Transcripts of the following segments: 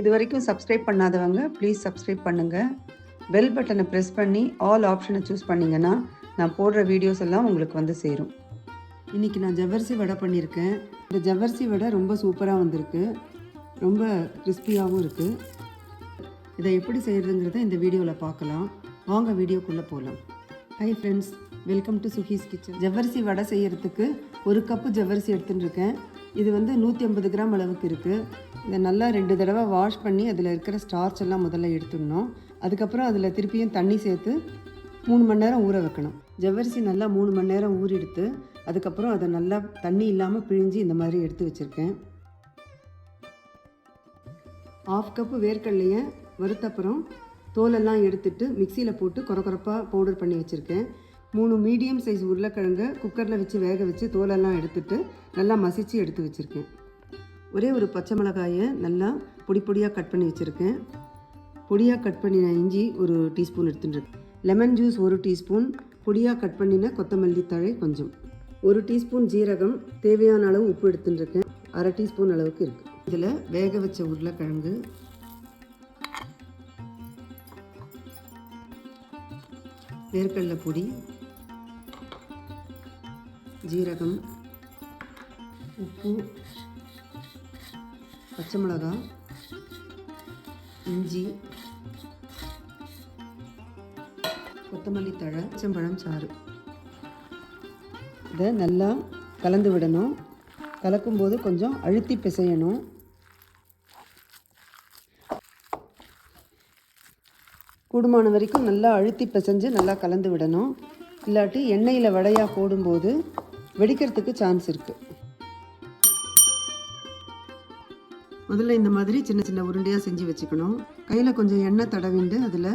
இது வரைக்கும் சப்ஸ்கிரைப் பண்ணாதவங்க ப்ளீஸ் சப்ஸ்கிரைப் பண்ணுங்கள் பெல் பட்டனை ப்ரெஸ் பண்ணி ஆல் ஆப்ஷனை சூஸ் பண்ணிங்கன்னா நான் போடுற வீடியோஸ் எல்லாம் உங்களுக்கு வந்து சேரும். இன்றைக்கி நான் ஜவ்வரிசி வடை பண்ணியிருக்கேன். இந்த ஜவ்வரிசி வடை ரொம்ப சூப்பராக வந்திருக்கு. ரொம்ப கிறிஸ்பியாகவும் இருக்குது இதை எப்படி செய்கிறதுங்கிறத இந்த வீடியோவில் பார்க்கலாம். வாங்க வீடியோக்குள்ளே போகலாம் hi friends welcome to Suhi's kitchen ஜவ்வரிசி வடை செய்கிறதுக்கு ஒரு கப்பு ஜவ்வரிசி எடுத்துன்னு இருக்கேன் இது வந்து நூற்றி ஐம்பது கிராம் அளவுக்கு இருக்குது இதை நல்லா ரெண்டு தடவை வாஷ் பண்ணி அதில் இருக்கிற ஸ்டார்ச் எல்லாம் முதல்ல எடுத்துடணும். அதுக்கப்புறம் அதில் திருப்பியும் தண்ணி சேர்த்து மூணு மணி நேரம் ஊற வைக்கணும். ஜவ்வரிசி நல்லா மூணு மணி நேரம் ஊறிடுத்து அதுக்கப்புறம் அதை நல்லா தண்ணி இல்லாமல் பிழிஞ்சு இந்த மாதிரி எடுத்து வச்சுருக்கேன். ஆஃப் கப்பு வேர்க்கடலையை வறுத்தப்புறம் தோலெல்லாம் எடுத்துட்டு மிக்சியில் போட்டு குறக்குறப்பாக பவுடர் பண்ணி வச்சுருக்கேன். மூணு மீடியம் சைஸ் உருளைக்கிழங்கு குக்கரில் வச்சு வேக வச்சு தோலெல்லாம் எடுத்துட்டு நல்லா மசிச்சு எடுத்து வச்சுருக்கேன். ஒரே ஒரு பச்சை மிளகாயை நல்லா பொடி பொடியாக கட் பண்ணி வச்சுருக்கேன். பொடியாக கட் பண்ணின இஞ்சி ஒரு டீஸ்பூன் எடுத்துட்டுருக்கேன். லெமன் ஜூஸ் ஒரு டீஸ்பூன் பொடியாக கட் பண்ணின கொத்தமல்லி தழை கொஞ்சம். ஒரு டீஸ்பூன் ஜீரகம் தேவையான அளவு உப்பு எடுத்துட்டுருக்கேன். அரை டீஸ்பூன் அளவுக்கு இருக்குது இதில் வேக வச்ச உருளைக்கிழங்கு வேர்க்கடலை பொடி ஜீரகம் உப்பு பச்சை மிளகாய் இஞ்சி கொத்தமல்லி தழை செம்பழம் சாறு. இதை நல்லா கலந்து விடணும். கலக்கும்போது கொஞ்சம் அழுத்தி பிசையணும். கூடுமான வரைக்கும் நல்லா அழுத்தி பிசைஞ்சு நல்லா கலந்து விடணும். இல்லாட்டி எண்ணெயில் வடையாக போடும்போது வெடிக்கிறதுக்கு சான்ஸ் இருக்குது முதல்ல இந்த மாதிரி சின்ன சின்ன உருண்டையாக செஞ்சு வச்சுக்கணும். கையில் கொஞ்சம் எண்ணெய் தடவிண்டு அதில்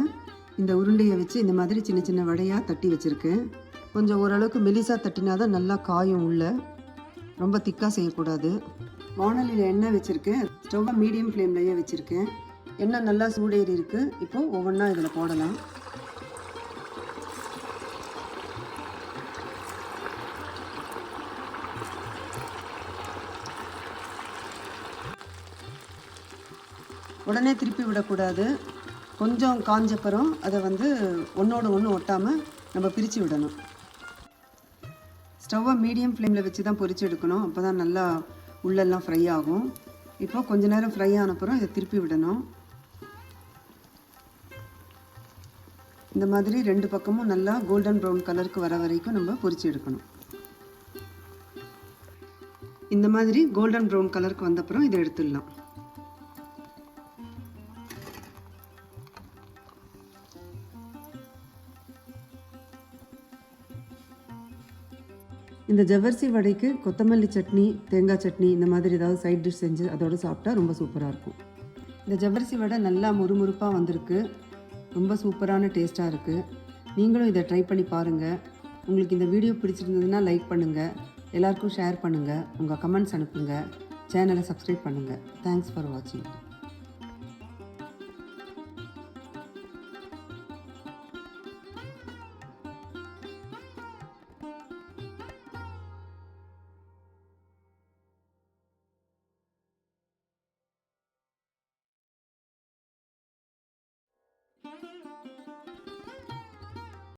இந்த உருண்டையை வச்சு இந்த மாதிரி சின்ன சின்ன வடையாக தட்டி வச்சுருக்கேன். கொஞ்சம் ஓரளவுக்கு மெலிசாக தட்டினா தான் நல்லா காயும் உள்ள. ரொம்ப திக்காக செய்யக்கூடாது. வானலியில் எண்ணெய் வச்சுருக்கேன். ஸ்டவ்வை மீடியம் ஃப்ளேம்லேயே வச்சுருக்கேன். எண்ணெய் நல்லா சூடேறி இருக்குது இப்போது ஒவ்வொன்றா இதில் போடலாம். உடனே திருப்பி விடக்கூடாது. கொஞ்சம் காஞ்சப்புறம் அதை வந்து ஒன்றோடு ஒன்று ஒட்டாமல் நம்ம பிரித்து விடணும். ஸ்டவ்வை மீடியம் ஃப்ளேமில் வச்சு தான் பொரிச்சு எடுக்கணும். அப்போ தான் நல்லா உள்ளெல்லாம் ஃப்ரை ஆகும். இப்போ கொஞ்ச நேரம் ஃப்ரை ஆனப்புறம் இதை திருப்பி விடணும். இந்த மாதிரி ரெண்டு பக்கமும் நல்லா கோல்டன் ப்ரௌன் கலருக்கு வர வரைக்கும் நம்ம பொரிச்சு எடுக்கணும். இந்த மாதிரி கோல்டன் ப்ரௌன் கலருக்கு வந்தப்புறம் இதை எடுத்துடலாம். இந்த ஜவ்வரிசி வடைக்கு கொத்தமல்லி சட்னி தேங்காய் சட்னி இந்த மாதிரி ஏதாவது சைட் டிஷ் செஞ்சு அதோடு சாப்பிட்டா ரொம்ப சூப்பராக இருக்கும். இந்த ஜவ்வரிசி வடை நல்லா முறுமுறுப்பாக வந்திருக்கு. ரொம்ப சூப்பரான டேஸ்ட்டாக இருக்குது நீங்களும் இதை ட்ரை பண்ணி பாருங்கள் உங்களுக்கு இந்த வீடியோ பிடிச்சிருந்ததுன்னா லைக் பண்ணுங்கள் எல்லாருக்கும் ஷேர் பண்ணுங்கள் உங்கள் கமெண்ட்ஸ் அனுப்புங்க. சேனலை சப்ஸ்கிரைப் பண்ணுங்கள் தேங்க்ஸ் ஃபார் வாட்சிங்